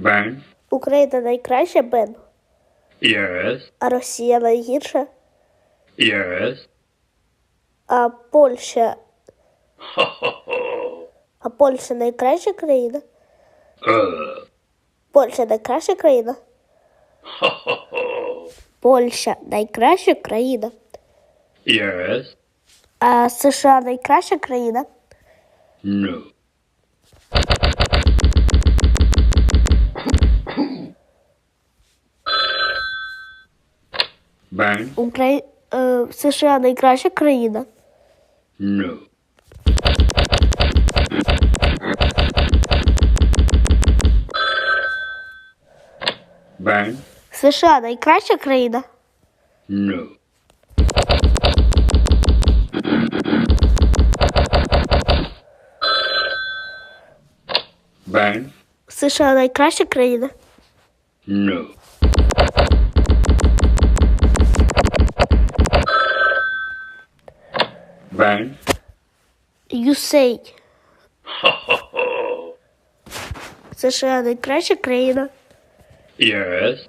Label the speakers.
Speaker 1: Ben.
Speaker 2: Україна найкраща, Бен,
Speaker 1: Yes.
Speaker 2: а Росія найгірша,
Speaker 1: Yes.
Speaker 2: а Польща. А Польща найкраща країна?
Speaker 1: Uh.
Speaker 2: Польща найкраща країна? Польща найкраща країна.
Speaker 1: Yes.
Speaker 2: А США найкраща країна?
Speaker 1: No. Ben.
Speaker 2: Украї... Е, США найкраща країна.
Speaker 1: No. Ben.
Speaker 2: США найкраща країна.
Speaker 1: No. Ben.
Speaker 2: США найкраща країна.
Speaker 1: No. Ben.
Speaker 2: USA. США найкраща країна.
Speaker 1: Yes.